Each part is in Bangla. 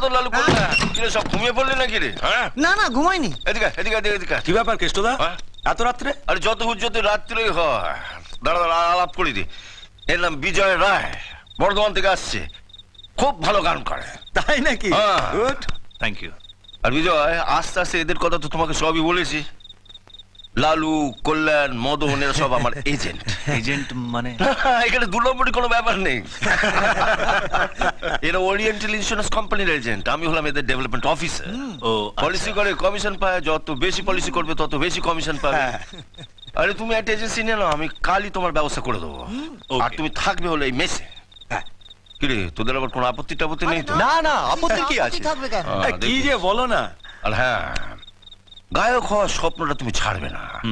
মদন লালু কোথায় কিরে সব ঘুমিয়ে পড়লি নাকি রে? হ্যাঁ? না না ঘুমাইনি। এদিকে এদিকে এদিকে এদিকে কি ব্যাপার কেষ্টদা? এত রাত্রে? আরে যত হুজ্জতে রাত্রিই হয় দাঁড়া দাঁড়া আলাপ করি দি। এর নাম বিজয় রায় বর্ধমান থেকে আসছে। খুব ভালো গান করে। তাই নাকি? হ্যাঁ। গুড। থ্যাংক ইউ আর বিজয় আস্তে আস্তে এদের কথা তো তোমাকে সবই বলেছি। লালু কল্যাণ মদন এরা সব আমার এজেন্ট এজেন্ট মানে? এখানে দু নম্বরই কোনো ব্যাপার নেই। এরা ওরিয়েন্টাল ইন্স্যুরেন্স কোম্পানির এজেন্ট আমি হলাম এদের ডেভেলপমেন্ট অফিসার ও পলিসি করে কমিশন পায় যত বেশি পলিসি করবে তত বেশি কমিশন পাবে। হ্যাঁ। আরে তুমি একটা এজেন্সি নিয়ে নাও আমি কালই তোমার ব্যবস্থা করে দেবো। আর তুমি থাকবে হলো এই মেসে। হ্যাঁ। কিরে তোদের আবার কোনো আপত্তি টাপত্তি নেই তো? না না আপত্তি কি আছে? থাকবে কেন? কি যে বলো না। আর হ্যাঁ। গায়ক হওয়ার স্বপ্নটা তুমি ছাড়বে না।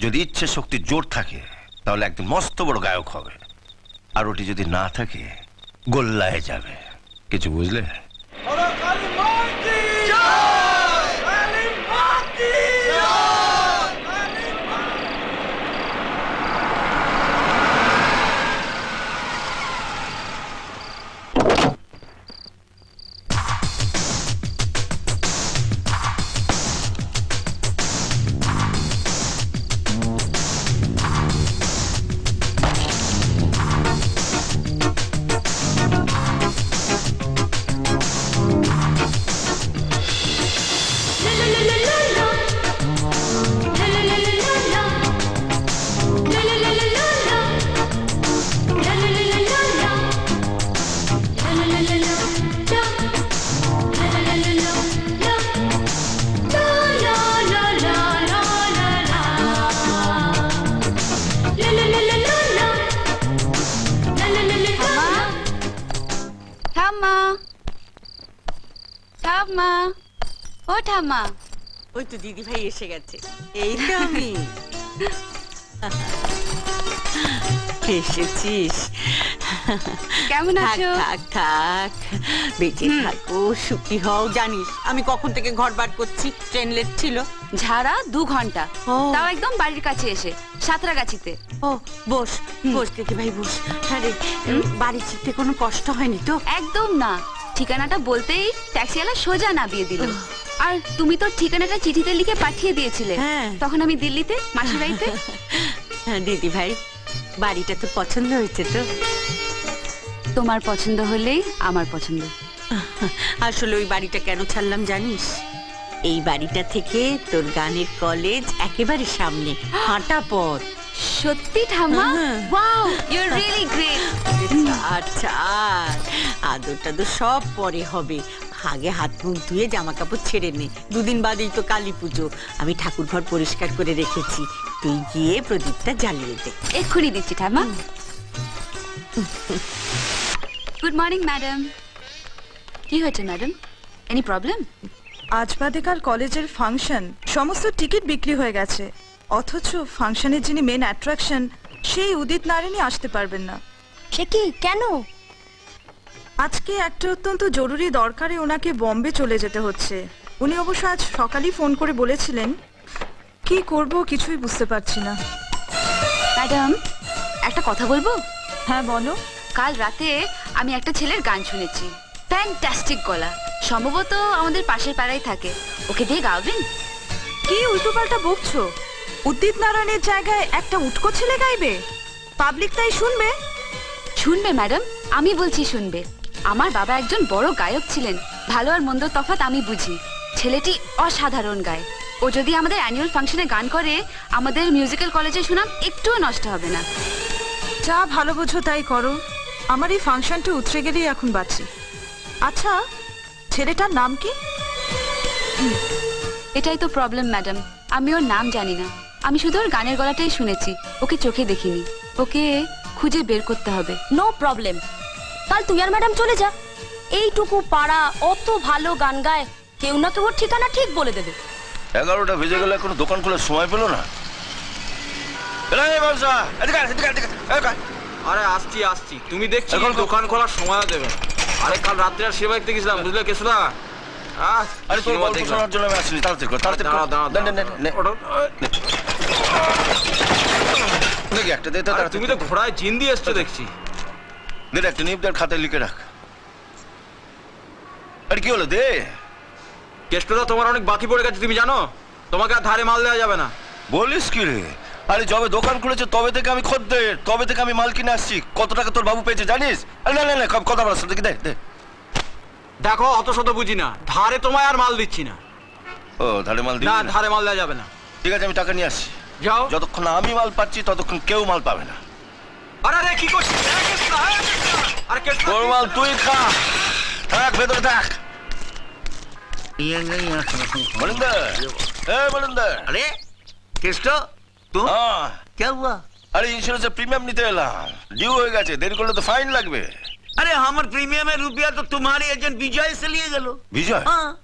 যদি ইচ্ছে শক্তি জোর থাকে তাহলে একদম মস্ত বড় গায়ক হবে। আর ওটি যদি না থাকে গোল্লায় যাবে। কিছু বুঝলে? ঠাম্মা। ও ঠাম্মা। ওই তো দিদি ভাই এসে গেছে। এই তো আমি। এসেছিস। কেমন আছো? থাক থাক। বেঁচে থাকো সুখী হও জানিস আমি কখন থেকে ঘর বার করছি? ট্রেন লেট ছিল। ঝাড়া দু ঘণ্টা। তাও একদম বাড়ির কাছে এসে সাঁতরাগাছিতে। ও বস বস দিদি ভাই বস। আরে বাড়ি চিনতে কোনো কষ্ট হয়নি তো? একদম না। ঠিকানাটা বলতেই ট্যাক্সিওয়ালা সোজা নামিয়ে দিল। আর তুমি তো ঠিকানাটা চিঠিতে লিখে পাঠিয়ে দিয়েছিলে। হ্যাঁ। তখন আমি দিল্লিতে মাসির বাড়িতে? হ্যাঁ, দিদি ভাই বাড়িটা তো পছন্দ হয়েছে তো। তোমার পছন্দ হলেই আমার পছন্দ। আসলে ওই বাড়িটা কেন ছাড়লাম জানিস? এই বাড়িটা থেকে তোর গানের কলেজ একেবারে সামনে হাঁটা পথ। সত্যি ঠাম্মা। Wow you are really great আচ্ছা আদর টাদর সব পরে হবে। আগে হাত মুখ ধুয়ে জামা কাপড় ছেড়ে নে। দুদিন বাদেই তো কালী পুজো। আমি ঠাকুর ঘর পরিষ্কার করে রেখেছি। তুই গিয়ে প্রদীপটা জ্বালিয়ে দে। এক্ষুনি দিচ্ছি ঠাম্মা। গুড মর্নিং ম্যাডাম কি হয়েছে ম্যাডাম এনি প্রবলেম আজ বাদে কাল কলেজের ফাংশন। সমস্ত টিকিট বিক্রি হয়ে গেছে। অথচ ফাংশনের যিনি মেন অ্যাট্রাকশন সেই উদিত নারায়ণী আসতে পারবেন না। সে কি? কেন? আজকে একটা অত্যন্ত জরুরি দরকারে ওনাকে বম্বে চলে যেতে হচ্ছে। উনি অবশ্য আজ সকালেই ফোন করে বলেছিলেন কি করব কিছুই বুঝতে পারছি না। ম্যাডাম একটা কথা বলব? হ্যাঁ বলো। কাল রাতে আমি একটা ছেলের গান শুনেছি। ফ্যান্টাস্টিক গলা। সম্ভবত আমাদের পাশের পাড়ায় থাকে। ওকে দিয়ে গাওবেন? কি উল্টোপাল্টা বকছো? উদিত নারায়ণের জায়গায় একটা উটকো ছেলে গাইবে? পাবলিক তাই শুনবে? শুনবে ম্যাডাম। আমি বলছি শুনবে। আমার বাবা একজন বড় গায়ক ছিলেন। ভালো আর মন্দ তফাৎ আমি বুঝি। ছেলেটি অসাধারণ গায়। ও যদি আমাদের অ্যানুয়াল ফাংশনে গান করে আমাদের মিউজিক্যাল কলেজে সুনাম একটুও নষ্ট হবে না। যা ভালো বোঝো তাই করো। আমার এই ফাংশনটা উতরে গেলেই এখন বাঁচি। আচ্ছা ছেলেটার নাম কি? এটাই তো প্রবলেম ম্যাডাম। আমি ওর নাম জানি না। আমি শুধু ওর গানের গলাটাই শুনেছি ওকে চোখে দেখিনি ওকে খুঁজে বের করতে হবে নো প্রবলেম কাল তুই আর ম্যাডাম চলে যা এইটুকু পাড়া অত ভালো গান গায় কেউ না কেউ ওর ঠিকানা ঠিক বলে দেবে এগারোটা বেজে গেলে কোনো দোকান খোলার সময় পেল না। আরে আসছি আসছি তুমি দেখছি এখন দোকান খোলার সময় দেবে না। আরে কাল রাত্রে আর সেবা দেখতে গেছিলাম বুঝলে কেশুদা আহ, আরে তোর গল্প। শোনার জন্য আমি তাড়াতাড়ি কর তাড়াতাড়ি দাঁড়া, কর। দাঁড়া, নে, নে, নে, দাঁড়া। নে। ওটা, দেখি একটা দে তো আরে তুমি তো ঘোড়ায় জিন দিয়ে এসছো দেখছি। দে একটা নিপদার খাতায় লিখে রাখ। আর কি হলো দে? কেষ্টদা তোমার অনেক বাকি পড়ে গেছে তুমি জানো? তোমাকে আর ধারে মাল দেওয়া যাবে না। বলিস কি রে? আরে যবে দোকান খুলেছে তবে থেকে আমি খদ্দের তবে থেকে আমি মাল কিনে আসছি। কত টাকা তোর বাবু পেয়েছে জানিস? আরে না না না কথা বলার সাথে দে দে। দেখো অত শত বুঝি না। ধারে তোমায় আর মাল দিচ্ছি না। ও ধারে মাল দিবি না? ধারে মাল দেওয়া যাবে না। ঠিক আছে আমি টাকা নিয়ে আসছি। যাও। যতক্ষণ আমি মাল পাচ্ছি ততক্ষণ কেউ মাল পাবে না। আরে কি করছিস? আর কে তোর হ্যাঁ, মাল তুই খা। থাক ভেতরে থাক। ইয়ে, ইয়ে, ইয়ে। প্রিমিয়াম হ্যাঁ। নিতে হয়ে গেছে দেরি করলে তো ফাইন লাগবে। আরে আমার রুপিয়া তো তোমার বিজয় বিজয়? হ্যাঁ।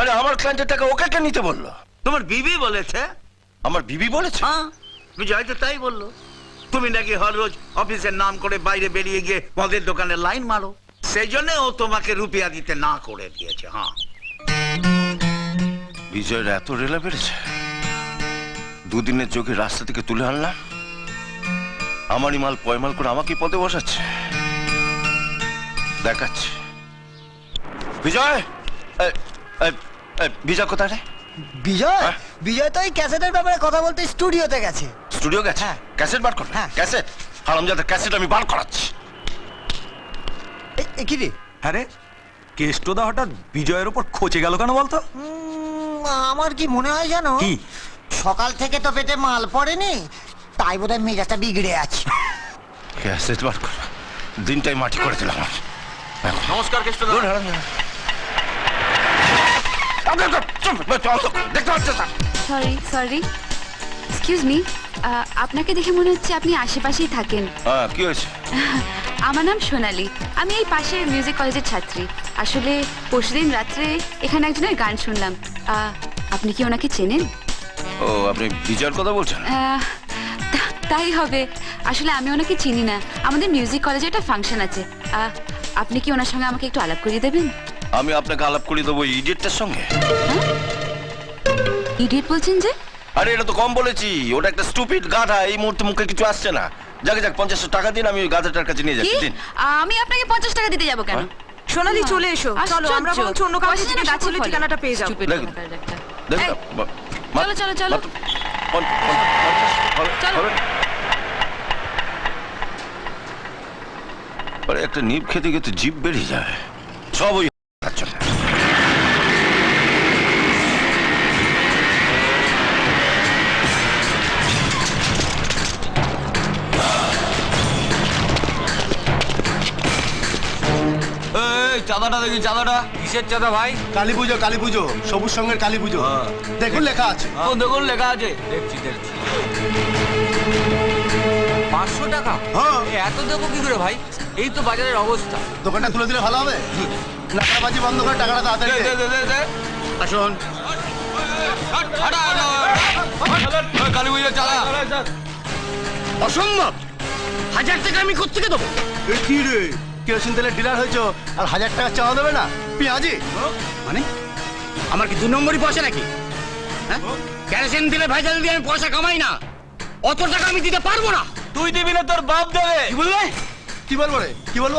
আরে আমার ক্লায়েন্টের টাকা ওকে কে নিতে বলল? তোমার বিবি বলেছে আমার বিবি বলেছে। হ্যাঁ বিজয় তো তাই বলল। তুমি নাকি হর রোজ অফিসের নাম করে বাইরে বেরিয়ে গিয়ে মদের দোকানে লাইন মারো? সেই জন্য ও তোমাকে রুপিয়া দিতে না করে দিয়েছে হ্যাঁ। বিজয়ের এত রেলা বেড়েছে। দুদিনের চোখে রাস্তা থেকে তুলে আনলাম আমারই মাল পয়মাল করে আমাকে পদে বসাচ্ছে। দেখাচ্ছে। বিজয়! বিজয় কোথায় রে? বিজয়? হ্যাঁ? বিজয় তো এই ক্যাসেটের ব্যাপারে কথা বলতে স্টুডিওতে গেছে। স্টুডিও গেছে? হ্যাঁ। ক্যাসেট বার করবে হ্যাঁ। ক্যাসেট? হারামজাদা ক্যাসেট আমি বার করাচ্ছি। এ- কি রে? আরে কেষ্টদা হঠাৎ বিজয়ের উপর খোঁচে গেল কেন বলতো? উম, আমার কি মনে হয় জানো? কি? সকাল থেকে তো পেটে মাল পড়েনি তাই বোধহয় মেজাজটা বিগড়ে আছে। ক্যাসেট বার করবে দিনটাই মাটি করে দিলাম নমস্কার কেষ্টদা দেখতে সরি সরি এক্সকিউজ মি আপনাকে দেখে মনে হচ্ছে আপনি আশেপাশেই থাকেন। কি হয়েছে? আমার নাম সোনালি। আমি এই পাশের মিউজিক কলেজের ছাত্রী। আসলে পরশুদিন রাত্রে এখানে একজনের গান শুনলাম। আপনি কি ওনাকে চেনেন? ও আপনি বিজয়ের কথা বলছেন? তাই হবে। আসলে আমি ওনাকে চিনি না। আমাদের মিউজিক কলেজে একটা ফাংশন আছে। আপনি কি ওনার সঙ্গে আমাকে একটু আলাপ করিয়ে দেবেন? আমি আপনাকে আলাপ করিয়ে দেবো ইডিয়েটটার সঙ্গে। ইডিয়েট বলছেন যে? আরে এটা তো কম বলেছি। ওটা একটা স্টুপিড গাধা এই মুহূর্তে মুখে কিছু আসছে না। যাকে যাক পঞ্চাশ টাকা দিন আমি ওই গাধাটার কাছে নিয়ে যাচ্ছি দিন। আমি আপনাকে পঞ্চাশ টাকা দিতে যাব কেন? হ্যাঁ? সোনালি চলে এসো। চলো আমরা। বরঞ্চ অন্য কাউকে জিজ্ঞাসা করলে ঠিকানাটা পেয়ে যাব। চলো, চলো, চলো। চলো। একটা নিপ খেতে গিয়ে তো জিভ বেরিয়ে যায়। সব ওই দেখি চাঁদাটা? কিসের চাঁদা ভাই? কালী পুজো কালী পুজো সবুজ সঙ্গের কালী পুজো দেখুন লেখা আছে। ও দেখুন লেখা আছে। দেখছি দেখছি। পাঁচশো টাকা? হ্যাঁ। এত দেবো কি করে ভাই? এই তো বাজারের অবস্থা। দোকানটা খুলে দিলে ভালো হবে? নাকাবাজি বন্ধ করে টাকাটা তাড়াতাড়ি। আসুন। কালী পুজোর চাঁদা। অসম্ভব! হাজার টাকা আমি কোথেকে দেবো? কি রে? কেরোসিন তেলের ডিলার হয়েছো আর হাজার টাকা চাওয়া দেবে না? পেঁয়াজি? মানে? আমার কি দু নম্বরই পয়সা নাকি? হ্যাঁ? ক্যারোসিন দিলে ভেজাল দিয়ে আমি পয়সা কামাই না। অত টাকা আমি দিতে পারব না। তুই দিবি না তোর বাপ দেবে। কি বলবে কি বলব রে? কি বলব?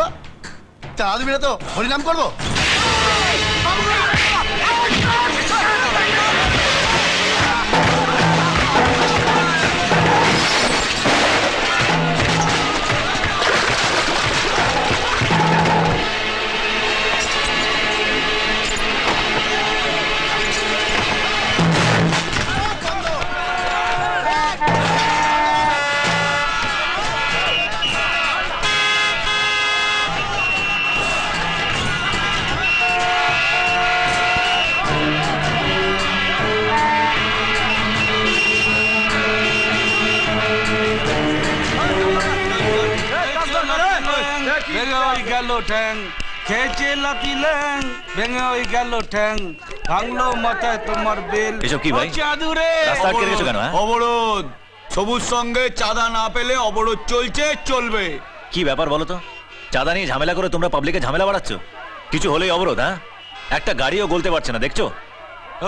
তা দিবি না তো? হরিনাম করব? ঠ্যাং খেয়েছে লাতি ল্যাং ভেঙে ওই গেল ঠ্যাং ভাঙলো মাথায় তোমার বেল। এসব কি ভাই? চাঁদুরে রাস্তা আটকে রেখেছো কেন, হ্যাঁ? অবরোধ। সবুজ সঙ্গে চাঁদা না পেলে অবরোধ চলছে চলবে। কি ব্যাপার বলো তো? চাঁদা নিয়ে ঝামেলা করে তোমরা পাবলিকে ঝামেলা বাড়াচ্ছ? কিছু হলেই অবরোধ হ্যাঁ? একটা গাড়িও গলতে পারছে না দেখছ?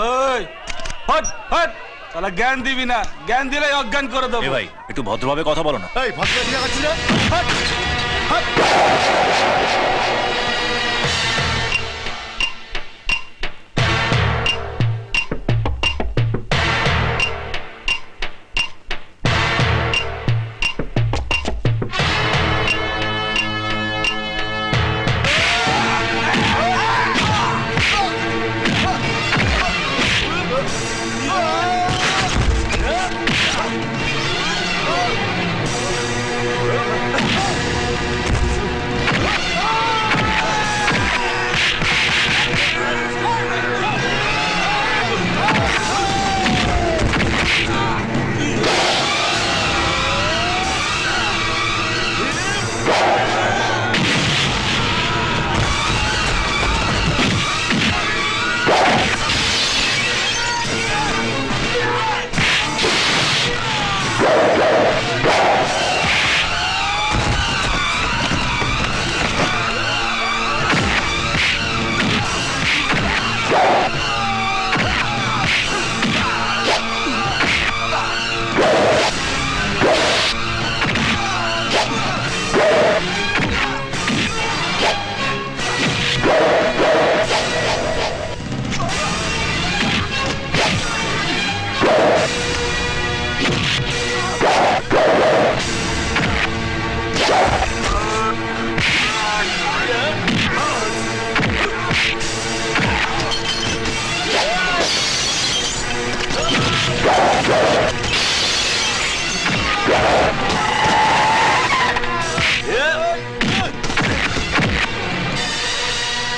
ওই হট হট! তাহলে জ্ঞান দিবি না। জ্ঞান দিলে অজ্ঞান করে এ দেবো ভাই একটু ভদ্রভাবে কথা বলো না। এই ভদ্র কি দেখাচ্ছি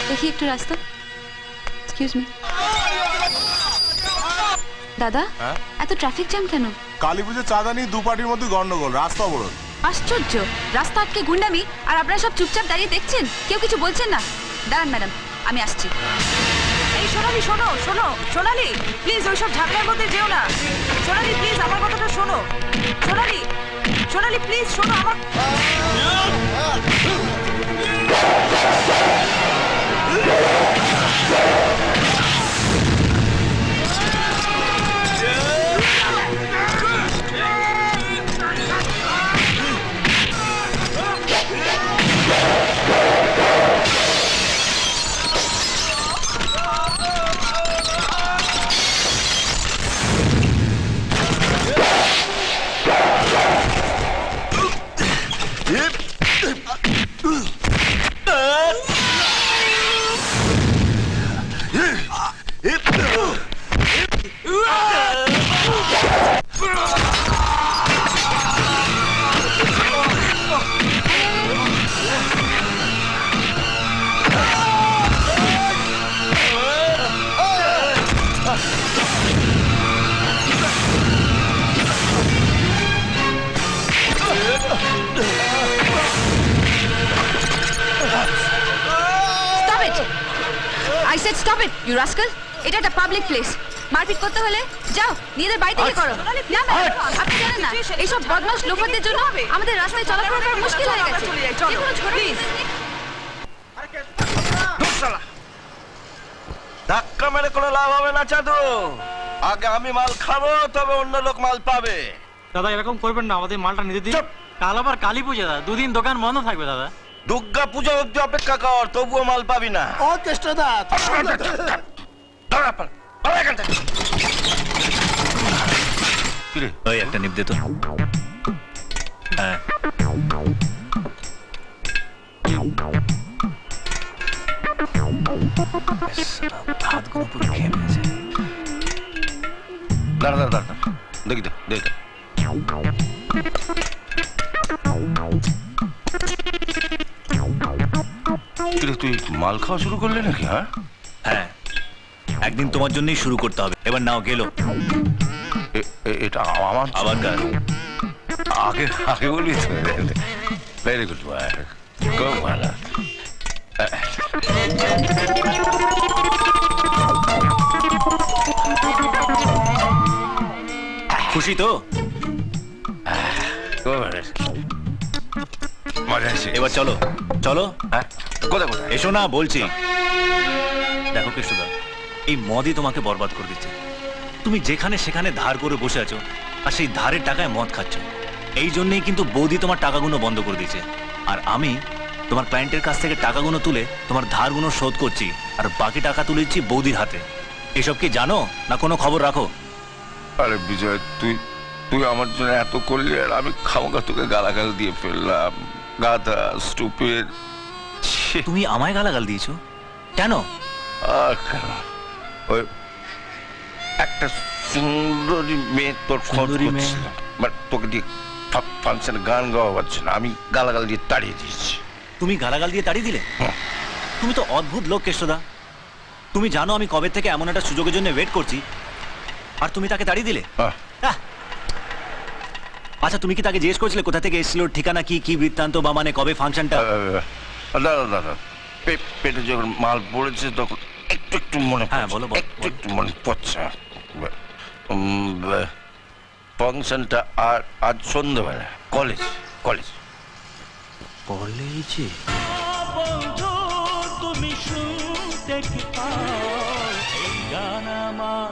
দেখি একটু রাস্তা এক্সকিউজ মি দাদা এত ট্রাফিক জ্যাম কেন কালী পুজো চাঁদা নিয়ে দু পার্টির মধ্যে গন্ডগোল রাস্তা অবরোধ আশ্চর্য রাস্তা আটকে গুন্ডামি আর আপনারা সব চুপচাপ দাঁড়িয়ে দেখছেন কেউ কিছু বলছেন না দাঁড়ান ম্যাডাম আমি আসছি এই সোনালি শোনো শোনো সোনালি প্লিজ ওইসব ঝামেলার মধ্যে যেও না। শোনো। সোনালি সোনালি প্লিজ শোনো আমার stop I said stop it you rascal এটা একটা পাবলিক প্লেস মারপিট করতে হলে যাও নিজেদের বাড়ি থেকে করো। না ম্যাডাম আপনি জানেন না এইসব বদমাশ লোফারদের জন্য আমাদের রাস্তায় চলাফেরা করা মুশকিল হয়ে গেছে। ছোট ধাক্কা মেরে কোনো লাভ হবে না চাঁদু। আগে আমি মাল খাব তবে অন্য লোক মাল পাবে। দাদা এরকম করবেন না আমাদের মালটা নিতে দিন। কাল আবার কালী পুজো দাদা। দুদিন দোকান বন্ধ থাকবে দাদা। দুর্গা পুজো অব্দি অপেক্ষা কর তবুও মাল পাবি না। ও কেষ্টদা ধরা পাল, পালা এখান থেকে। কিরে? ওই একটা নিপ দে তো। হ্যাঁ হাতগুলো পুরো ঘেমে আছে দাঁড়া দাঁড়া দাঁড়া। দেখি দে দেখি মাল খাওয়া শুরু করলি নাকি হ্যাঁ? হ্যাঁ। একদিন তোমার জন্যই শুরু করতে হবে। এবার নাও গেলো এ- এ- এটা আমার আবার কার? আগে আগে বলি ভেরি গুড খুব ভালো খুশি তো? খুব ভালো মজা আছে এবার চলো। চলো? হ্যাঁ। এসো না, বলছি। দেখো, কৃষ্ণদা, এই মদই তোমাকে বরবাদ করে দিচ্ছে। তুমি যেখানে সেখানে ধার করে বসে আছো, আর সেই ধারের টাকায় মদ খাচ্ছ। এই জন্যই কিন্তু বৌদি তোমার টাকাগুলো বন্ধ করে দিয়েছে। আর আমি তোমার ক্লায়েন্টের কাছ থেকে টাকাগুলো তুলে তোমার ধারগুলো শোধ করছি, আর বাকি টাকা তুলে দিচ্ছি বৌদির হাতে। এসব কি জানো, না কোনো খবর রাখো? আরে বিজয়, তুই তুই আমার জন্য এত করলি আর আমি খামোকা তোকে গালাগাল দিয়ে ফেললাম। গাধা স্টুপিড তুমি আমায় গালাগাল দিয়েছ? কেন? আর কেন? ওই একটা সুন্দরী মেয়ে তোর খোঁজ সুন্দরী মেয়ে? করছিল। বাট তোকে দিয়ে ফাংশনে গান গাওয়া পাচ্ছে না। আমি গালাগাল দিয়ে তাড়িয়ে দিয়েছি। তুমি গালাগাল দিয়ে তাড়িয়ে দিলে? তুমি তো অদ্ভুত লোক কেষ্টদা তুমি জানো আমি কবে থেকে এমন একটা সুযোগের জন্য ওয়েট করছি। আর তুমি তাকে তাড়িয়ে দিলে? আহ! আচ্ছা তুমি কি তাকে জিজ্ঞেস করেছিলে কোথা থেকে এসেছিল? ঠিকানা কি কি বৃত্তান্ত বা মানে কবে ফাংশনটা? আহ, দাঁড়া দাঁড়া পেটে যখন মাল পড়েছে তখন একটু একটু মনে হ্যাঁ, বলো, একটু একটু মনে পড়ছে। ফাংশনটা আর আজ সন্ধ্যেবেলা কলেজ কলেজ। কলেজে? তুমি শুনতে কি পাও? এই গান আমার